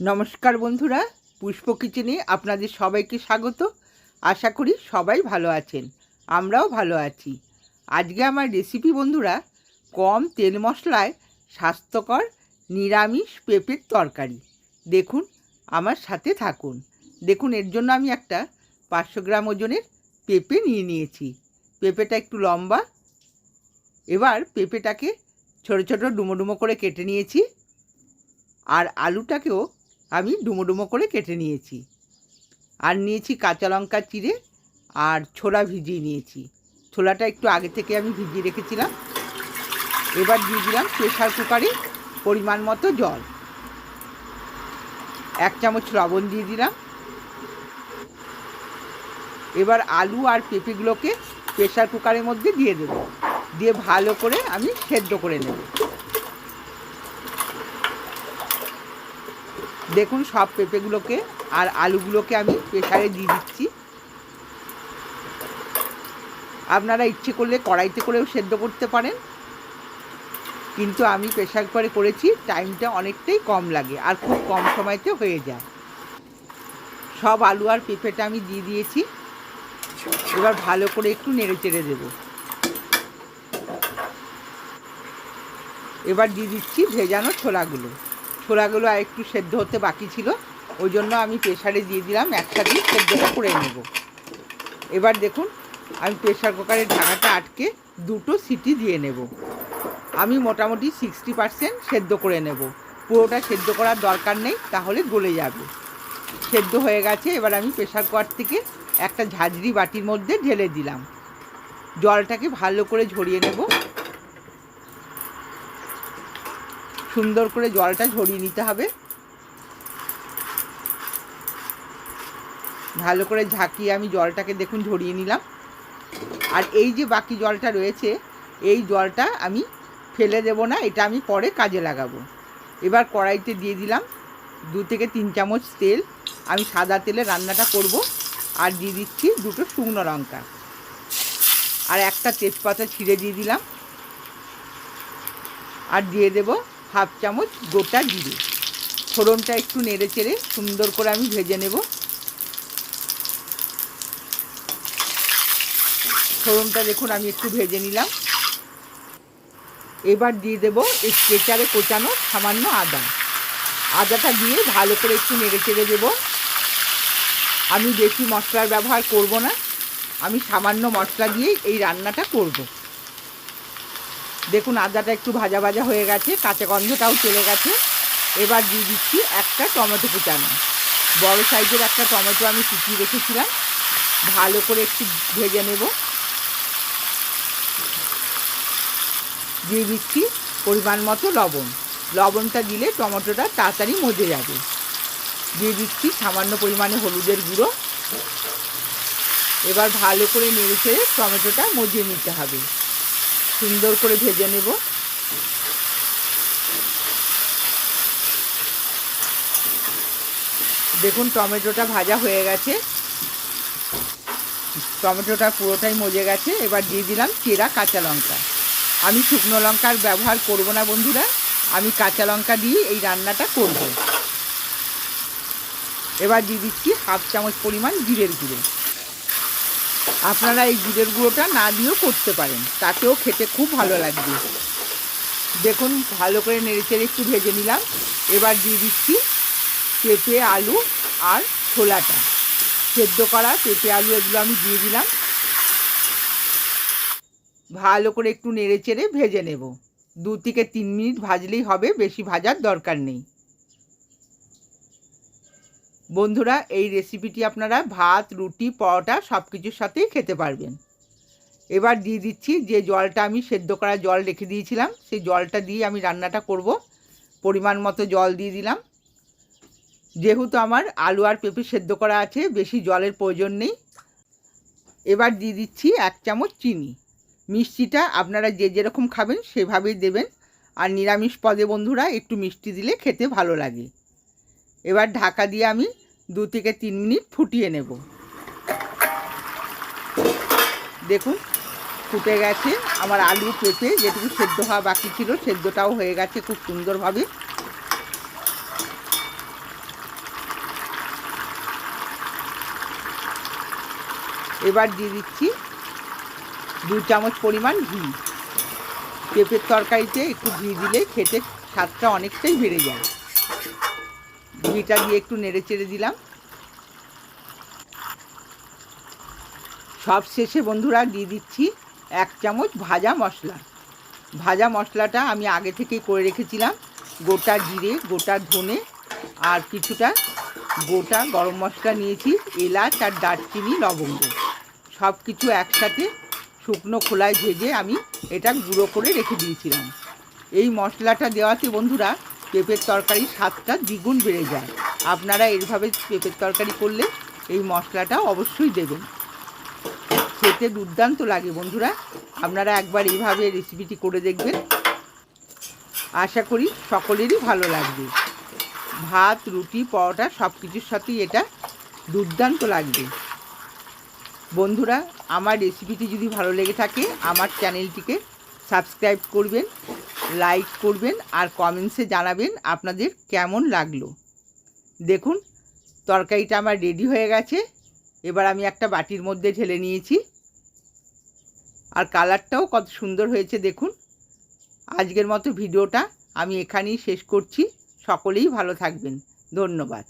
নমস্কার বন্ধুরা, পুষ্প কিচেনে আপনাদের সবাইকে স্বাগত। আশা করি সবাই ভালো আছেন, আমরাও ভালো আছি। আজকে আমার রেসিপি বন্ধুরা, কম তেল মশলায় স্বাস্থ্যকর নিরামিষ পেঁপের তরকারি। দেখুন, আমার সাথে থাকুন। দেখুন, এর জন্য আমি একটা পাঁচশো গ্রাম ওজনের পেঁপে নিয়ে নিয়েছি। পেঁপেটা একটু লম্বা। এবার পেঁপেটাকে ছোটো ছোটো ডুমো ডুমো করে কেটে নিয়েছি। আর আলুটাকেও আমি ডুমো ডুমো করে কেটে নিয়েছি। আর নিয়েছি কাঁচা লঙ্কা চিড়ে আর ছোলা ভিজিয়ে নিয়েছি। ছোলাটা একটু আগে থেকে আমি ভিজিয়ে রেখেছিলাম। এবার দিয়ে দিলাম প্রেশার কুকারে পরিমাণ মতো জল। এক চামচ লবণ দিয়ে দিলাম। এবার আলু আর পেঁপেগুলোকে প্রেশার কুকারের মধ্যে দিয়ে দেব। দিয়ে ভালো করে আমি সেদ্ধ করে নেব। দেখুন সব পেঁপেগুলোকে আর আলুগুলোকে আমি প্রেশারে দিয়ে দিচ্ছি। আপনারা ইচ্ছে করলে কড়াইতে করেও সেদ্ধ করতে পারেন। কিন্তু আমি প্রেশার কুকারে করেছি, টাইমটা অনেকটাই কম লাগে আর খুব কম সময়তে হয়ে যায়। সব আলু আর পেঁপেটা আমি দিয়ে দিয়েছি। এবার ভালো করে একটু নেড়ে চেড়ে দেব। এবার দিয়ে দিচ্ছি ভেজানো ছোলাগুলো। ছোলাগুলো আর একটু সেদ্ধ হতে বাকি ছিল, ওই জন্য আমি প্রেশারে দিয়ে দিলাম, একসাথে সেদ্ধটা করে নেব। এবার দেখুন, আমি প্রেশার কুকারের ঢাকাটা আটকে দুটো সিটি দিয়ে নেব। আমি মোটামুটি সিক্সটি পারসেন্ট সেদ্ধ করে নেব। পুরোটা সেদ্ধ করার দরকার নেই, তাহলে গলে যাবে। সেদ্ধ হয়ে গেছে, এবার আমি প্রেশার কুকার থেকে একটা ঝাঁঝরি বাটির মধ্যে ঢেলে দিলাম। জলটাকে ভালো করে ঝরিয়ে নেব। সুন্দর করে জলটা ঝরিয়ে নিতে হবে। ভালো করে ঝাঁকিয়ে আমি জলটাকে দেখুন ঝরিয়ে নিলাম। আর এই যে বাকি জলটা রয়েছে, এই জলটা আমি ফেলে দেব না, এটা আমি পরে কাজে লাগাবো। এবার কড়াইতে দিয়ে দিলাম দু থেকে তিন চামচ তেল। আমি সাদা তেলে রান্নাটা করব আর দিয়ে দিচ্ছি দুটো শুকনো লঙ্কা। আর একটা তেজপাতা ছিঁড়ে দিয়ে দিলাম। আর দিয়ে দেব হাফ চামচ গোটা জিরে। ফোড়নটা একটু নেড়ে চেড়ে সুন্দর করে আমি ভেজে নেব। ফোড়নটা দেখুন, আমি একটু ভেজে নিলাম। এবার দিয়ে দেবো এই কেচারে কোচানো সামান্য আদা। আদাটা দিয়ে ভালো করে একটু নেড়ে চেড়ে দেবো। আমি বেশি মশলার ব্যবহার করব না। আমি সামান্য মশলা দিয়েই এই রান্নাটা করব। দেখুন আদাটা একটু ভাজা ভাজা হয়ে গেছে, কাঁচা গন্ধটাও চলে গেছে। এবার দিয়ে দিচ্ছি একটা টমেটো কুচানো। বড় সাইজের একটা টমেটো আমি কুচিয়ে রেখেছিলাম। ভালো করে একটু ভেজে নেব। দিয়ে দিচ্ছি পরিমাণ মতো লবণ। লবণটা দিলে টমেটোটা তাড়াতাড়ি মজে যাবে। দিয়ে দিচ্ছি সামান্য পরিমাণে হলুদের গুঁড়ো। এবার ভালো করে নেড়ে ছেড়ে টমেটোটা মজিয়ে নিতে হবে। সুন্দর করে ভেজে নেব। দেখুন, টমেটোটা ভাজা হয়ে গেছে। টমেটোটা পুরোটাই মজে গেছে। এবার দিয়ে দিলাম চেরা কাঁচা লঙ্কা। আমি শুকনো লঙ্কার ব্যবহার করব না, বন্ধুরা। আমি কাঁচা লঙ্কা দিয়ে এই রান্নাটা করব। এবার দিয়ে দিচ্ছি হাফ চামচ পরিমাণ জিরের গুঁড়ো। আপনারা এই জিরের গুঁড়োটা না দিয়েও করতে পারেন। তাতেও খেতে খুব ভালো লাগবে। দেখুন, ভালো করে নেড়েচেড়ে একটু ভেজে নিলাম। এবার দিয়ে দিচ্ছি পেঁপে, আলু আর ছোলাটা। সেদ্ধ করা পেঁপে, আলু এগুলো আমি দিয়ে দিলাম। ভালো করে একটু নেড়ে চেড়ে ভেজে নেব। দু থেকে তিন মিনিট ভাজলেই হবে, বেশি ভাজার দরকার নেই। বন্ধুরা, এই রেসিপিটি আপনারা ভাত, রুটি, পরোটা সব কিছুর সাথেই খেতে পারবেন। এবার দিয়ে দিচ্ছি যে জলটা আমি সেদ্ধ করা জল রেখে দিয়েছিলাম, সেই জলটা দিয়ে আমি রান্নাটা করব। পরিমাণ মতো জল দিয়ে দিলাম। যেহেতু আমার আলু আর পেঁপে সেদ্ধ করা আছে, বেশি জলের প্রয়োজন নেই। এবার দিয়ে দিচ্ছি এক চামচ চিনি। মিষ্টিটা আপনারা যে যেরকম খাবেন সেভাবেই দেবেন। আর নিরামিষ পদে বন্ধুরা, একটু মিষ্টি দিলে খেতে ভালো লাগে। এবার ঢাকা দিয়ে আমি দু থেকে তিন মিনিট ফুটিয়ে নেব। দেখুন, ফুটে গেছে। আমার আলু পেঁপে যেটুকু সেদ্ধ হওয়া বাকি ছিল, সেদ্ধটাও হয়ে গেছে খুব সুন্দরভাবে। এবার দিয়ে দিচ্ছি দু চামচ পরিমাণ ঘি। পেঁপের তরকারিতে একটু ঘি দিলে খেতে স্বাদটা অনেকটাই বেড়ে যায়। ঘিটা দিয়ে একটু নেড়ে চেড়ে দিলাম। সব শেষে বন্ধুরা দিয়ে দিচ্ছি এক চামচ ভাজা মশলা। ভাজা মশলাটা আমি আগে থেকেই করে রেখেছিলাম, গোটা জিরে, গোটা ধনে আর কিছুটা গোটা গরম মশলা নিয়েছি, এলাচ আর দারচিনি, লবঙ্গ। সব কিছু একসাথে শুকনো খোলায় ভেজে আমি এটা গুঁড়ো করে রেখে দিয়েছিলাম। এই মশলাটা দেওয়াতে বন্ধুরা পেঁপের তরকারির স্বাদটা দ্বিগুণ বেড়ে যায়। আপনারা এইভাবে পেঁপের তরকারি করলে এই মশলাটা অবশ্যই দেবেন। খেতে দুর্দান্ত লাগে বন্ধুরা। আপনারা একবার এইভাবে রেসিপিটি করে দেখবেন। আশা করি সকলেরই ভালো লাগবে। ভাত, রুটি, পরোটা সব কিছুর সাথেই এটা দুর্দান্ত লাগবে। বন্ধুরা, আমার রেসিপিটি যদি ভালো লেগে থাকে, আমার চ্যানেলটিকে সাবস্ক্রাইব করবেন। লাইক করবেন আর কমেন্টসে জানাবেন আপনাদের কেমন লাগল। দেখুন, তরকারিটা আমার রেডি হয়ে গেছে। এবার আমি একটা বাটির মধ্যে ঢেলে নিয়েছি। আর কালারটাও কত সুন্দর হয়েছে দেখুন। আজকের মতো ভিডিওটা আমি এখানেই শেষ করছি। সকলেই ভালো থাকবেন। ধন্যবাদ।